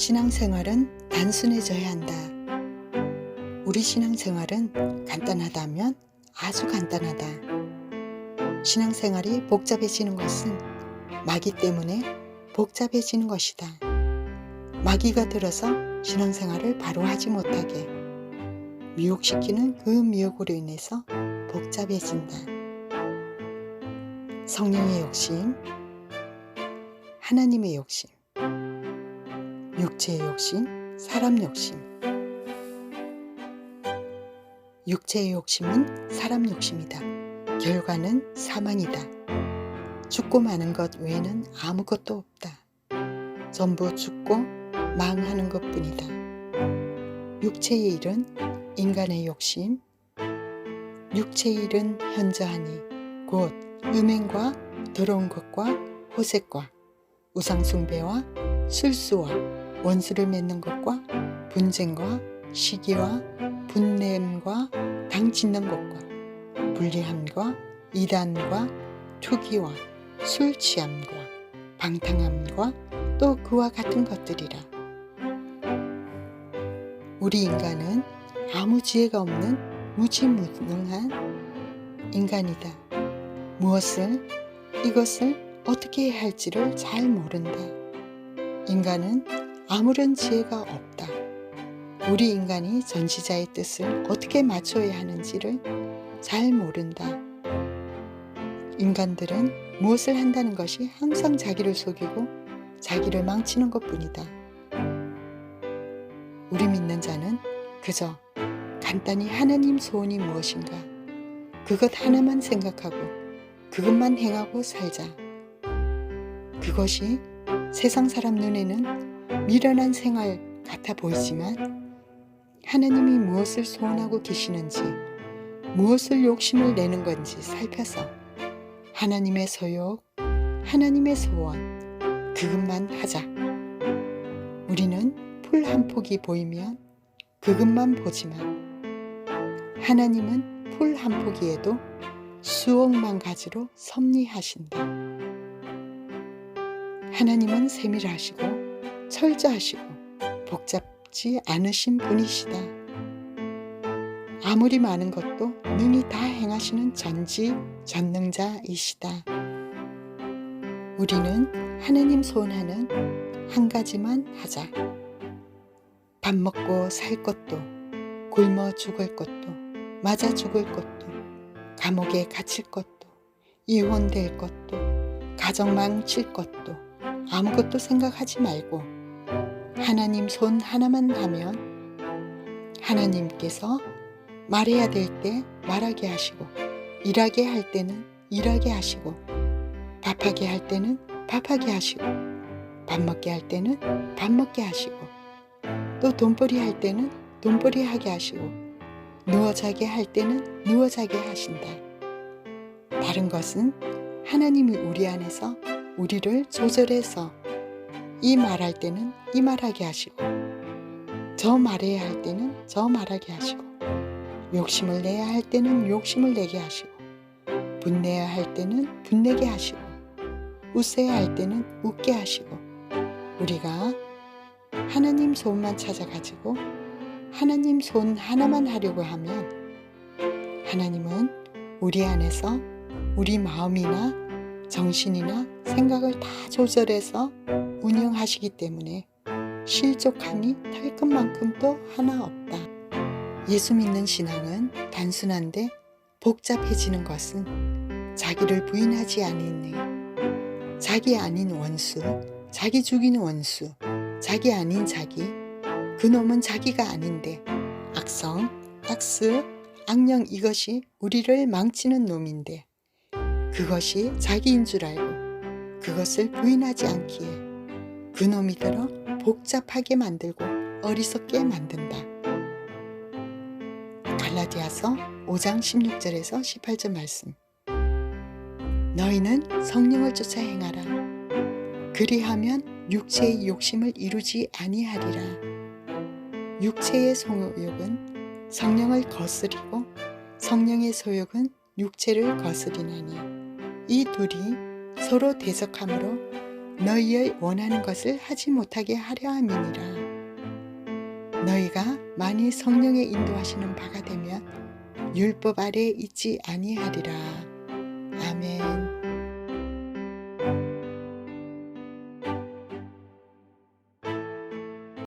신앙생활은 단순해져야 한다. 우리 신앙생활은 간단하다면 아주 간단하다. 신앙생활이 복잡해지는 것은 마귀 때문에 복잡해지는 것이다. 마귀가 들어서 신앙생활을 바로 하지 못하게 미혹시키는 그 미혹으로 인해서 복잡해진다. 성령의 욕심, 하나님의 욕심, 육체의 욕심, 사람 욕심. 육체의 욕심은 사람 욕심이다. 결과는 사망이다. 죽고 마는 것 외에는 아무것도 없다. 전부 죽고 망하는 것 뿐이다. 육체의 일은 인간의 욕심, 육체의 일은 현저하니 곧 음행과 더러운 것과 호색과 우상숭배와 술수와 원수를 맺는 것과 분쟁과 시기와 분냄과 당짓는 것과 불리함과 이단과 투기와 술 취함과 방탕함과 또 그와 같은 것들이라. 우리 인간은 아무 지혜가 없는 무지무능한 인간이다. 무엇을 이것을 어떻게 해야 할지를 잘 모른다. 인간은 아무런 지혜가 없다. 우리 인간이 전시자의 뜻을 어떻게 맞춰야 하는지를 잘 모른다. 인간들은 무엇을 한다는 것이 항상 자기를 속이고 자기를 망치는 것 뿐이다. 우리 믿는 자는 그저 간단히 하나님 소원이 무엇인가 그것 하나만 생각하고 그것만 행하고 살자. 그것이 세상 사람 눈에는 미련한 생활 같아 보이지만 하나님이 무엇을 소원하고 계시는지 무엇을 욕심을 내는 건지 살펴서 하나님의 소욕, 하나님의 소원 그것만 하자. 우리는 풀 한 폭이 보이면 그것만 보지만 하나님은 풀 한 포기에도 수억만 가지로 섭리하신다. 하나님은 세밀하시고 철저하시고 복잡지 않으신 분이시다. 아무리 많은 것도 능히 다 행하시는 전지 전능자이시다. 우리는 하나님 소원하는 한 가지만 하자. 밥 먹고 살 것도, 굶어 죽을 것도, 맞아 죽을 것도, 감옥에 갇힐 것도, 이혼될 것도, 가정 망칠 것도, 아무것도 생각하지 말고 하나님 손 하나만 하면 하나님께서 말해야 될 때 말하게 하시고 일하게 할 때는 일하게 하시고 밥하게 할 때는 밥하게 하시고 밥 먹게 할 때는 밥 먹게 하시고 또 돈벌이 할 때는 돈벌이 하게 하시고 누워 자게 할 때는 누워 자게 하신다. 다른 것은 하나님이 우리 안에서 우리를 조절해서 이 말할 때는 이 말하게 하시고 저 말해야 할 때는 저 말하게 하시고 욕심을 내야 할 때는 욕심을 내게 하시고 분내야 할 때는 분내게 하시고 웃어야 할 때는 웃게 하시고 우리가 하나님 손만 찾아가지고 하나님 손 하나만 하려고 하면 하나님은 우리 안에서 우리 마음이나 정신이나 생각을 다 조절해서 운영하시기 때문에 실족함이 털 것만큼도 하나 없다. 예수 믿는 신앙은 단순한데 복잡해지는 것은 자기를 부인하지 않으니 자기 아닌 원수, 자기 죽이는 원수, 자기 아닌 자기, 그놈은 자기가 아닌데 악성, 악스, 악령 이것이 우리를 망치는 놈인데 그것이 자기인 줄 알고 그것을 부인하지 않기에 그놈이 들어 복잡하게 만들고 어리석게 만든다. 갈라디아서 5장 16절에서 18절 말씀. 너희는 성령을 쫓아 행하라. 그리하면 육체의 욕심을 이루지 아니하리라. 육체의 소욕은 성령을 거스리고 성령의 소욕은 육체를 거스리나니 이 둘이 서로 대적하므로 너희의 원하는 것을 하지 못하게 하려 함이니라. 너희가 많이 성령의 인도하시는 바가 되면 율법 아래 있지 아니하리라. 아멘.